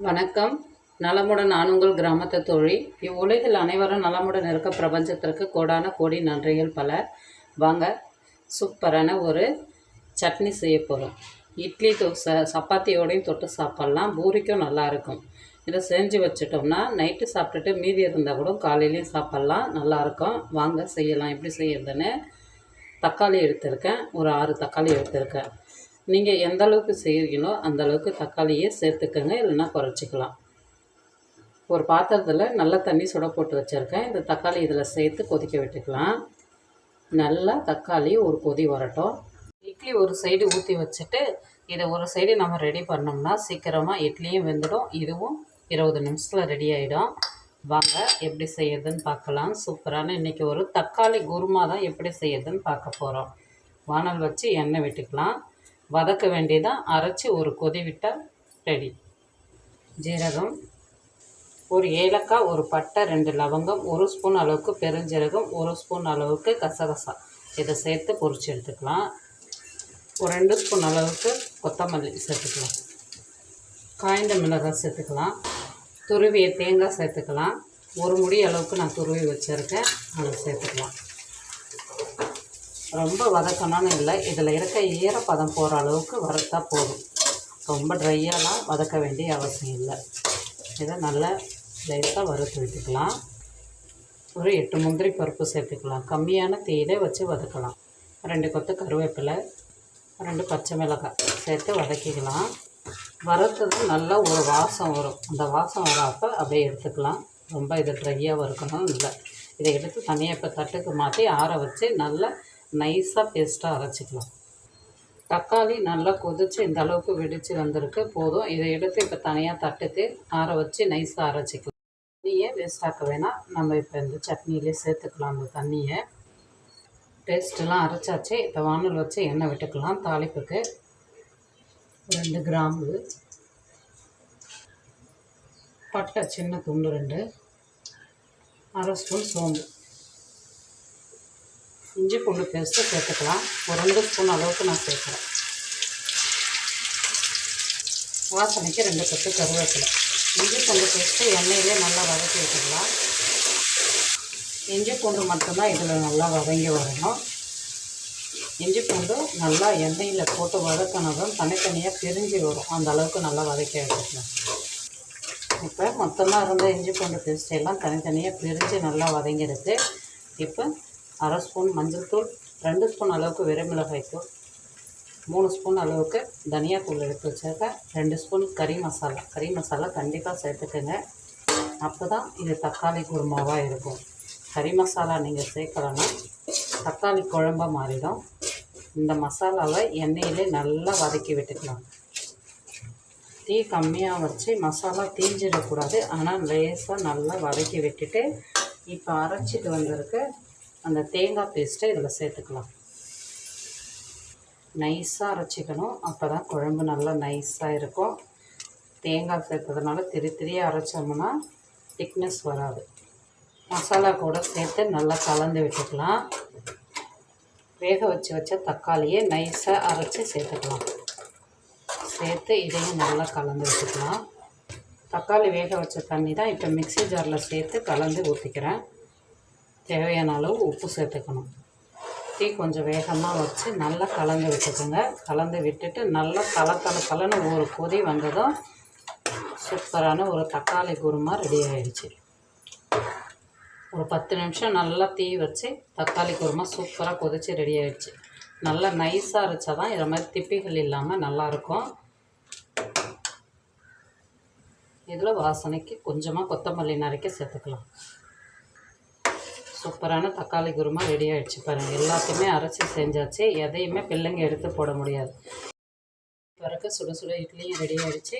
வணக்கம். நலமுடன் நான் உங்கள் கிராமத்து தோழி. இவ்வுலகில் அனைவரும் நலமுடன் இருக்க பிரபஞ்சத்திற்கு கோடான கோடி நன்றிகள் பல. வாங்க சூப்பரான ஒரு சட்னி செய்ய போகிறோம் இட்லி தோசை சப்பாத்தியோடையும் தொட்டு சாப்பிட்லாம். பூரிக்கும் நல்லாயிருக்கும் இதை செஞ்சு வச்சுட்டோம்னா நைட்டு சாப்பிட்டுட்டு மீதி இருந்தால் கூட காலையிலையும் சாப்பிட்லாம். நல்லாயிருக்கும் வாங்க செய்யலாம். எப்படி செய்யறதுன்னு தக்காளி எடுத்திருக்கேன். ஒரு ஆறு தக்காளி எடுத்திருக்கேன். நீங்கள் எந்த அளவுக்கு செய்கிறீங்களோ அந்த அளவுக்கு தக்காளியை சேர்த்துக்கோங்க இல்லைன்னா குறைச்சிக்கலாம். ஒரு பாத்திரத்தில் நல்ல தண்ணி சுட போட்டு வச்சுருக்கேன். இந்த தக்காளி இதில் சேர்த்து கொதிக்க விட்டுக்கலாம். நல்லா தக்காளி ஒரு கொதி வரட்டும். இட்லி ஒரு சைடு ஊற்றி வச்சுட்டு இதை ஒரு சைடு நம்ம ரெடி பண்ணோம்னா சீக்கிரமாக இட்லியும் வெந்துடும். இதுவும் இருபது நிமிஷத்தில் ரெடி ஆகிடும் வாங்க எப்படி செய்யறதுன்னு பார்க்கலாம். சூப்பரான இன்றைக்கி ஒரு தக்காளி குருமா தான் எப்படி செய்யறதுன்னு பார்க்க போகிறோம் வானல் வச்சு எண்ணெய் விட்டுக்கலாம். வதக்க வேண்டியதான் அரைச்சி ஒரு கொதி விட்டால் ரெடி. ஜீரகம் ஒரு ஏலக்காய் ஒரு பட்டை ரெண்டு லவங்கம் ஒரு ஸ்பூன் அளவுக்கு பெருஞ்சீரகம் ஒரு ஸ்பூன் அளவுக்கு கசகசா. இதை சேர்த்து பொறிச்சு எடுத்துக்கலாம். ஒரு ரெண்டு ஸ்பூன் அளவுக்கு கொத்தமல்லி சேர்த்துக்கலாம். காய்ந்த மிளகாய் சேர்த்துக்கலாம். துருவிய தேங்காய் சேர்த்துக்கலாம். ஒரு முடி அளவுக்கு நான் துருவி வச்சுருக்கேன். அதை சேர்த்துக்கலாம். ரொம்ப வதக்கணும்னு இல்லை. இதில் இருக்க ஈரப்பதம் போகிற அளவுக்கு வறுத்தா போதும். ரொம்ப ட்ரையாலாம் வதக்க வேண்டிய அவசியம் இல்லை. இதை நல்லா லைட்டாக வறுத்து விட்டுக்கலாம். ஒரு எட்டு முந்திரி பருப்பு சேர்த்துக்கலாம். கம்மியான தீயிலே வச்சு வதக்கலாம். ரெண்டு கொத்து கருவேப்பிலை ரெண்டு பச்சை மிளகாய் சேர்த்து வதக்கிக்கலாம். வறுத்தது நல்லா ஒரு வாசம் வரும். அந்த வாசம் வராப்போ அப்படியே எடுத்துக்கலாம். ரொம்ப இது ட்ரையாக வறுக்கணும் இல்லை. இதை எடுத்து தனியாக இப்போ தட்டுக்கு மாற்றி ஆற வச்சு நல்லா நைஸாக பேஸ்ட்டாக அரைச்சிக்கலாம். தக்காளி நல்லா கொதித்து இந்த அளவுக்கு வெடித்து வந்திருக்கு. போதும். இதை எடுத்து இப்போ தனியாக தட்டுக்கு ஆற வச்சு நைஸாக அரைச்சிக்கலாம். தண்ணியை வேஸ்டாக்க வேணாம். நம்ம இப்போ இந்த சட்னியிலே சேர்த்துக்கலாம் அந்த தண்ணியை. பேஸ்ட்டெல்லாம் அரைச்சாச்சு. இப்போ வானல் வச்சு எண்ணெய் விட்டுக்கலாம் தாளிப்புக்கு. ரெண்டு கிராம்பு. பட்டை சின்ன துண்டு ரெண்டு. அரை ஸ்பூன் சோம்பு. இஞ்சி பூண்டு பேஸ்ட்டு சேர்த்துக்கலாம். ஒரு ரெண்டு ஸ்பூன் அளவுக்கு நான் சேர்க்குறேன். வாசனைக்கு ரெண்டு கொத்து கருவேப்பிலை. இஞ்சி பூண்டு பேஸ்ட்டு எண்ணெயிலே நல்லா வதக்கி வச்சுக்கலாம் இஞ்சி பூண்டு மட்டும்தான் இதில் நல்லா வதங்கி வரணும். இஞ்சி பூண்டு நல்லா எண்ணெயில் போட்டு வதக்கினதும் தனித்தனியாக பிரிஞ்சு வரும். அந்த அளவுக்கு நல்லா வதக்கி எடுத்துக்கலாம். இப்போ மொத்தமாக இருந்த இஞ்சி பூண்டு பேஸ்ட் எல்லாம் தனித்தனியாக பிரிஞ்சு நல்லா வதங்கிடுது. இப்போ அரை ஸ்பூன் மஞ்சள் தூள் ரெண்டு ஸ்பூன் அளவுக்கு வெறுமிளகாய் தூள் மூணு ஸ்பூன் அளவுக்கு தனியாத்தூள் எடுத்து வச்சுருக்கேன். ரெண்டு ஸ்பூன் கறி மசாலா. கறி மசாலா கண்டிப்பாக சேர்த்துக்கோங்க. அப்போ தான் இது தக்காளி குருமாவாக இருக்கும். கறி மசாலா நீங்கள் சேர்க்கலன்னா தக்காளி குழம்பாக மாறிடும். இந்த மசாலாவை எண்ணெயிலே நல்லா வதக்கி விட்டுக்கலாம். தீ கம்மியாக வச்சு மசாலா தீஞ்சிடக்கூடாது. ஆனால் லேசாக நல்லா வதக்கி விட்டுட்டு இப்போ அரைச்சிட்டு வந்திருக்க அந்த தேங்காய் பேஸ்ட்டை இதில் சேர்த்துக்கலாம். நைஸாக அரைச்சிக்கணும். அப்போ தான் குழம்பு நல்லா நைஸாக இருக்கும். தேங்காய் சேர்த்ததுனால திரி திரியாக அரைச்சோம்னா திக்னஸ் வராது. மசாலா கூட சேர்த்து நல்லா கலந்து விட்டுக்கலாம். வேக வச்சு வச்ச தக்காளியை நைஸாக அரைச்சி சேர்த்துக்கலாம். சேர்த்து இதையும் நல்லா கலந்து வச்சுக்கலாம் தக்காளி வேக வச்ச தண்ணி தான் இப்போ மிக்சி ஜாரில் சேர்த்து கலந்து ஊற்றிக்கிறேன் தேவையான அளவு உப்பு சேர்த்துக்கணும். டீ கொஞ்சம் வேகமாக வச்சு நல்லா கலந்து விட்டுக்கோங்க. கலந்து விட்டுட்டு நல்லா தலை தலை தலைன்னு ஒரு கொதி வந்ததும் சூப்பரான ஒரு தக்காளி குருமா ரெடி ஆகிடுச்சு ஒரு பத்து நிமிஷம் நல்லா தீ வச்சு தக்காளி குருமா சூப்பராக கொதித்து ரெடி ஆகிடுச்சு நல்லா நைஸாக அரைச்சா தான் இதை மாதிரி திப்பிகள் இல்லாமல் நல்லாயிருக்கும். இதில் வாசனைக்கு கொஞ்சமாக கொத்தமல்லி நரைக்க சேர்த்துக்கலாம். சூப்பரான தக்காளி குருமா ரெடி ஆகிடுச்சு பாருங்கள் எல்லாத்தையுமே அரைச்சி செஞ்சாச்சு. எதையுமே பிள்ளைங்க எடுத்து போட முடியாது. பிறகு சுட சுட இட்லியும் ரெடி ஆகிடுச்சு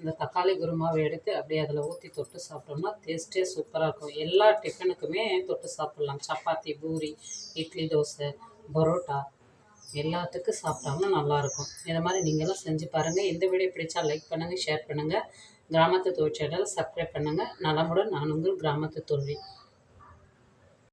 இந்த தக்காளி குருமாவை எடுத்து அப்படியே அதில் ஊற்றி தொட்டு சாப்பிட்டோம்னா டேஸ்ட்டே சூப்பராக இருக்கும். எல்லா டிஃபனுக்குமே தொட்டு சாப்பிட்லாம். சப்பாத்தி பூரி இட்லி தோசை பரோட்டா எல்லாத்துக்கும் சாப்பிட்டாலும் நல்லாயிருக்கும் இதை மாதிரி நீங்களும் செஞ்சு பாருங்கள் இந்த வீடியோ பிடிச்சா லைக் பண்ணுங்கள் ஷேர் பண்ணுங்கள் கிராமத்து தொழிற்சாலையில் சப்ஸ்கிரைப் பண்ணுங்கள் நலமுடன் நான் உங்கள் கிராமத்து தொழில்.